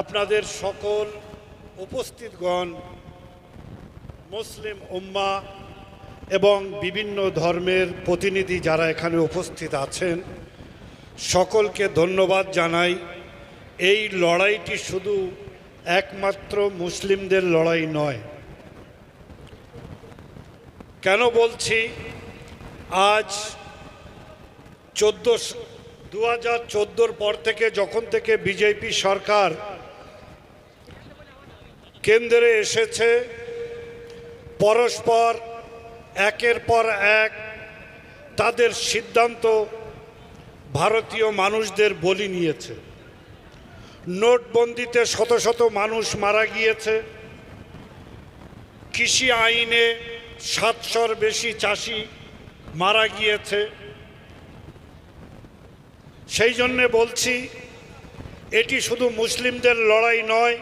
আপনাদের সকল উপস্থিতগণ, মুসলিম উম্মা এবং বিভিন্ন ধর্মের প্রতিনিধি যারা এখানে উপস্থিত আছেন, সকলকে ধন্যবাদ জানাই। এই লড়াইটি শুধু একমাত্র মুসলিমদের লড়াই নয়। কেন বলছি? আজ চোদ্দ দু হাজার পর থেকে যখন থেকে বিজেপি সরকার কেন্দ্রে এসেছে। পরস্পর একের পর এক তাদের সিদ্ধান্ত ভারতীয় মানুষদের বলি নিয়েছে। নোটবন্দিতে শত শত মানুষ মারা গিয়েছে। কৃষি আইনে সাতশোর বেশি চাষি মারা গিয়েছে। সেই জন্যে বলছি, এটি শুধু মুসলিমদের লড়াই নয়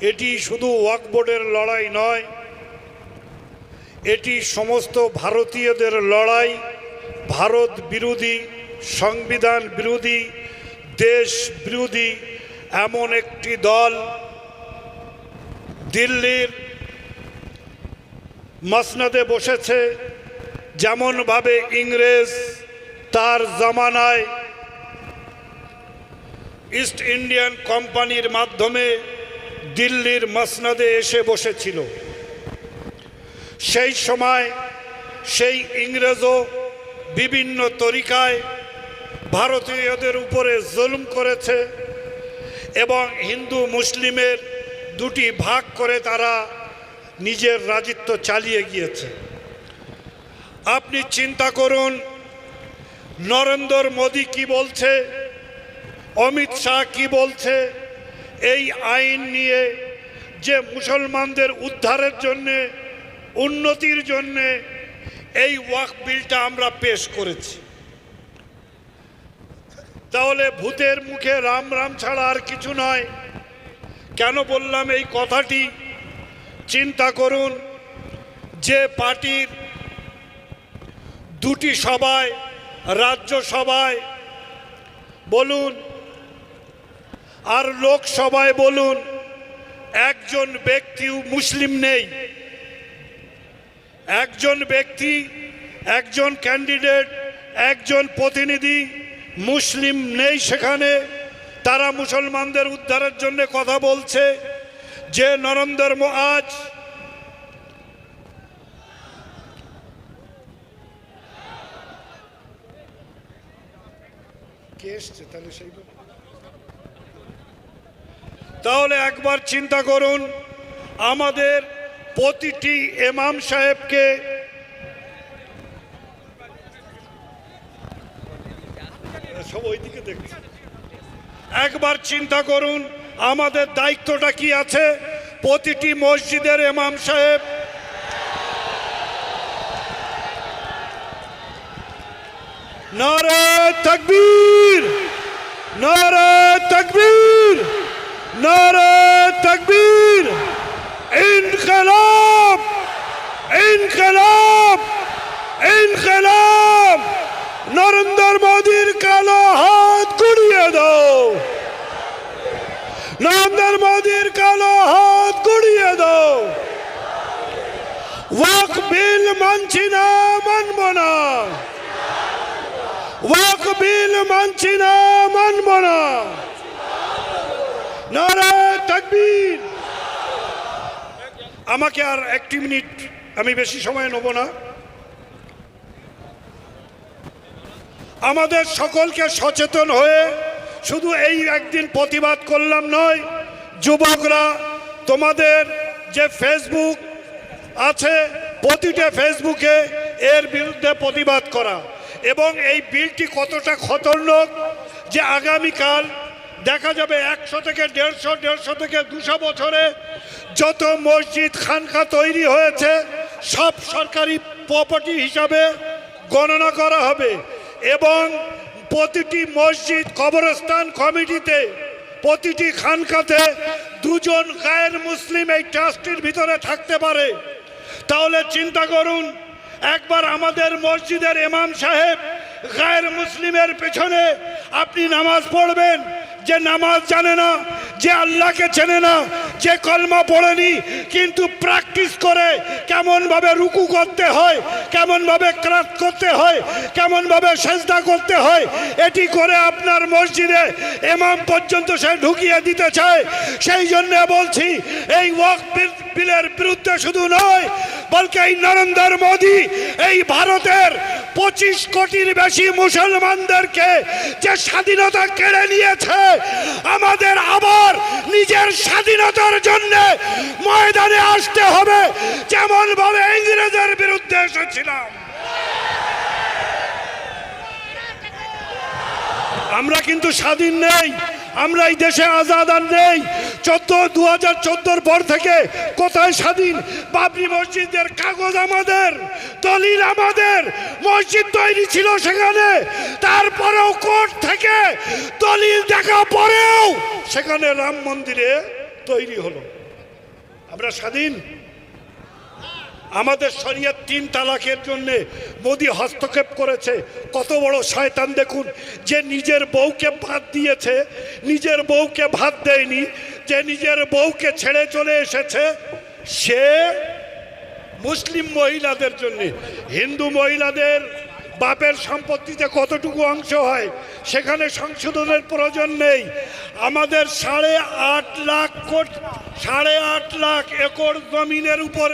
এটি শুধু ওয়াক বোর্ডের লড়াই নয়, এটি সমস্ত ভারতীয়দের লড়াই, ভারত বিরোধী, সংবিধান বিরোধী, দেশ বিরোধী, এমন একটি দল দিল্লির মসনদে বসেছে, যেমনভাবে ইংরেজ তার জামানায় ইস্ট ইন্ডিয়ান কোম্পানির মাধ্যমে দিল্লির মসনদে এসে বসেছিল। সেই সময় সেই ইংরেজও বিভিন্ন তরিকায় ভারতীয়দের উপরে জুলুম করেছে এবং হিন্দু মুসলিমের দুটি ভাগ করে তারা নিজের রাজিত্ব চালিয়ে গিয়েছে। আপনি চিন্তা করুন, নরেন্দ্র মোদী কি বলছে, অমিত শাহ কি বলছে এই আইন নিয়ে যে মুসলমানদের উদ্ধারের জন্যে, উন্নতির জন্যে এই ওয়াক বিলটা আমরা পেশ করেছি। তাহলে ভূতের মুখে রাম রাম ছাড়া আর কিছু নয়। কেন বললাম এই কথাটি? চিন্তা করুন, যে পার্টির দুটি সভায়, রাজ্যসভায়, বলুন আর লোকসভায় বলুন, একজন ব্যক্তিও মুসলিম নেই। একজন ব্যক্তি, একজন ক্যান্ডিডেট, একজন প্রতিনিধি মুসলিম নেই সেখানে। তারা মুসলমানদের উদ্ধারের জন্য কথা বলছে যে, নরেন্দ্র আজ কে এসছে? তাহলে সেই তাহলে একবার চিন্তা করুন, আমাদের প্রতিটি এমাম সাহেবকে সব ওইদিকে দেখছে। একবার চিন্তা করুন, আমাদের দায়িত্বটা কি আছে? প্রতিটি মসজিদের এমাম সাহেব নারে তকবীর নারে তকবীর নারে তকবীর ইনকলাব ইনকলাব ইনকলাব নরেন্দ্র মোদীর কালো হাত গুড়িয়ে দাও নরেন্দ্র মোদীর কালো হাত গুড়িয়ে দাও। ওয়াক বিল মানছি না, মানব না। ওয়াক বিল মানছি না, মানব না। আমাকে আর একটি মিনিট, আমি বেশি সময় নেব না। আমাদের সকলকে সচেতন হয়ে শুধু এই একদিন প্রতিবাদ করলাম নয়, যুবকরা, তোমাদের যে ফেসবুক আছে, প্রতিটা ফেসবুকে এর বিরুদ্ধে প্রতিবাদ করা। এবং এই বিলটি কতটা খতরনাক যে আগামীকাল দেখা যাবে একশো থেকে দেড়শো দেড়শো থেকে দুশো বছরে যত মসজিদ, খানকা তৈরি হয়েছে, সব সরকারি প্রপার্টি হিসাবে গণনা করা হবে। এবং প্রতিটি মসজিদ, কবরস্থান কমিটিতে, প্রতিটি খানকাতে দুজন গায়ের মুসলিম এই ট্রাস্টির ভিতরে থাকতে পারে। তাহলে চিন্তা করুন, একবার আমাদের মসজিদের ইমাম সাহেব গায়ের মুসলিমের পেছনে আপনি নামাজ পড়বেন যে নামাজ জানে না, যে আল্লাহকে চেনে না, যে কলমা পড়েনি, কিন্তু প্র্যাকটিস করে কেমনভাবে রুকু করতে হয়, কেমনভাবে ক্রাত করতে হয়, কেমনভাবে সেজদা করতে হয়, এটি করে আপনার মসজিদে এমাম পর্যন্ত সে ঢুকিয়ে দিতে চায়। সেই জন্য বলছি, এই ওয়াক বিলের বিরুদ্ধে শুধু নয় বলকে এই নরেন্দ্র মোদী, এই ভারতের পঁচিশ কোটির বেশি মুসলমানদেরকে যে স্বাধীনতা কেড়ে নিয়েছে, আমাদের আবার নিজের স্বাধীনতার জন্য ময়দানে আসতে হবে যেমন ভাবে ইংরেজের বিরুদ্ধে এসেছিলাম। আমরা কিন্তু স্বাধীন নেই, আমরা এই দেশে আজাদ আর নেই চোদ্দ দু হাজার চোদ্দোর পর থেকে কোথায় স্বাধীন? বাবরি মসজিদের কাগজ আমাদের, দলিল আমাদের, মসজিদ তৈরি ছিল সেখানে। তারপরেও কোর্ট থেকে দলিল দেখা পরেও সেখানে রাম মন্দিরে তৈরি হলো। আমরা স্বাধীন? আমাদের শরীয়ত তিন তালাকের জন্য মোদি হস্তক্ষেপ করেছে। কত বড় শয়তান দেখুন, যে নিজের বউকে ভাত দিয়েছে, নিজের বউকে ভাত দেয়নি, যে নিজের বউকে ছেড়ে চলে এসেছে, সে মুসলিম মহিলাদের জন্য। হিন্দু মহিলাদের বাপের সম্পত্তিতে কতটুকু অংশ হয়, সেখানে সংশোধনের প্রয়োজন নেই। আমাদের সাড়ে আট লাখ কোটি, সাড়ে আট লাখ একর জমিনের উপরে